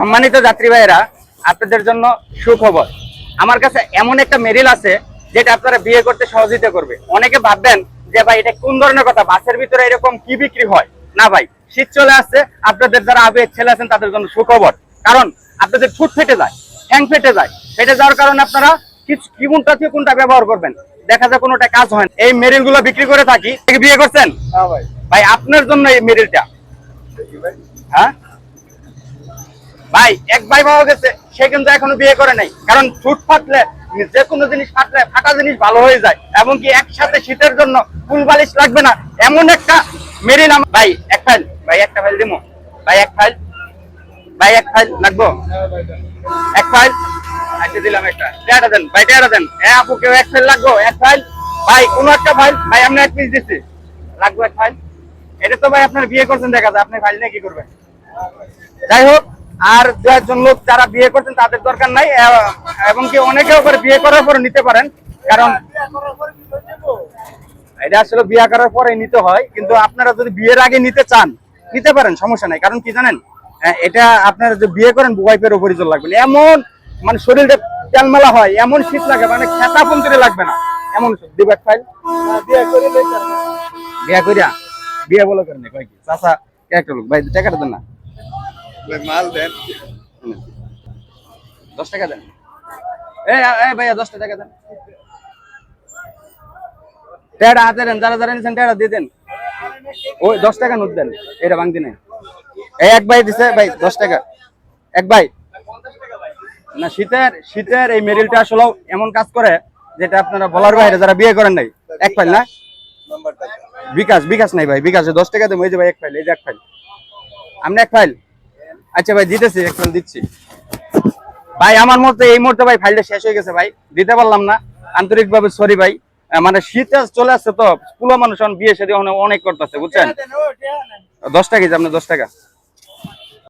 সম্মানিত যাত্রী ভাইয়েরা আপনাদের জন্য সুখবর। আমার কাছে এমন একটা মেরিল আছে যেটা আপনারা বিয়ে করতে সহযোগিতা করবে। অনেকে ভাববেন যে ভাই এটা কোন ধরনের কথা? বাসের ভিতরে এরকম কি বিক্রি হয়? না ভাই শীত চলে আসছে আপনাদের যারা আবেগ ছেলে আছেন তাদের জন্য সুখবর। কারণ আপনাদের ফুট ফেটে যায় হ্যাং ফেটে যায়। ফেটে যাওয়ার কারণে আপনারা কিছু কি কোনটা থেকে কোনটা ব্যবহার করবেন? দেখা যায় কোনোটা কাজ হয় না। এই মেরিলগুলো বিক্রি করে থাকি। বিয়ে করছেন? হ্যাঁ ভাই। ভাই আপনার জন্য এই মেরিলটা হ্যাঁ? ভাই, এক ভাই পাওয়া গেছে, সে কিন্তু এখনও বিয়ে করে নাই। কারণ ছুট ফাটলে, যে কোনো জিনিস ফাটলে ফাটা জিনিস ভালো হয়ে যায়। এবং কি একসাথে শীতের জন্য ফুল বালিশ লাগবে না, এমন একটা আম- ভাই, এক ফাইল ভাই, একটা ফাইল দিমো। ভাই, এক ফাইল ভাই, এক ফাইল লাগবো? হ্যাঁ এক ফাইল আচ্ছা দিলাম একটা। টেয়াটা দেন, ভাই টেয়াটা দেন। এ আপু, কেউ এক ফাইল লাগবো? এক ফাইল ভাই, কোন একটা ফাইল ভাই আপনি এক পিস দিচ্ছি লাগবো এক ফাইল এটা তো ভাই আপনার বিয়ে করছেন, দেখা যায়। আপনি ফাইল নিয়ে কি করবেন? যাই হোক আর দু একজন লোক যারা বিয়ে করছেন তাদের দরকার নাই এবং কি অনেকেও করে বিয়ে করার পরে নিতে পারেন কারণ এটা আসলে বিয়ে করার পরে নিতে হয় কিন্তু আপনারা যদি বিয়ের আগে নিতে চান নিতে পারেন সমস্যা নাই। কারণ কি জানেন এটা আপনারা যে বিয়ে করেন ওয়াইফের উপরই জল লাগবে। এমন মানে শরীরটা তেলমেলা হয় এমন শীত লাগে মানে খেতা পন্থরে লাগবে না। এমন দিবেক ফাইল বিয়ে করে বিয়ে করিয়া? বিয়ে বলে করেন কয় কি? চাচা একটা লোক ভাই টাকাটা দেন না। মাল দেন। দশ টাকা দেন। ভাইয়া দশটা টাকা দেন। টেড়া হাতে দেন যারা যারা নিচ্ছেন টেড়া দিয়ে দেন। ওই দশ টাকা নোট দেন এটা ভাঙ দিনে। এই এক ভাই দিছে ভাই দশ টাকা। এক ভাই। না শীতের শীতের এই মেরিলটা আসলে এমন কাজ করে যেটা আপনারা বলার বাইরে যারা বিয়ে করেন নাই এক ফাইল না? বিকাশ বিকাশ নাই ভাই বিকাশে দশ টাকা দেবো এই যে ভাই এক ফাইল এই যে এক ফাইল। আপনি এক ফাইল? আচ্ছা ভাই, দিতেছি এখন দিচ্ছি। ভাই, আমার মতে এই মুহূর্তে ভাই ফাইলটা শেষ হয়ে গেছে ভাই। দিতে পারলাম না। আন্তরিকভাবে সরি ভাই। মানে শীত চলে আসছে তো, পুলো মানুষ বিয়ে সাথে অনেক করতেছে, বুঝছেন? দশ টাকা আপনার দশ টাকা।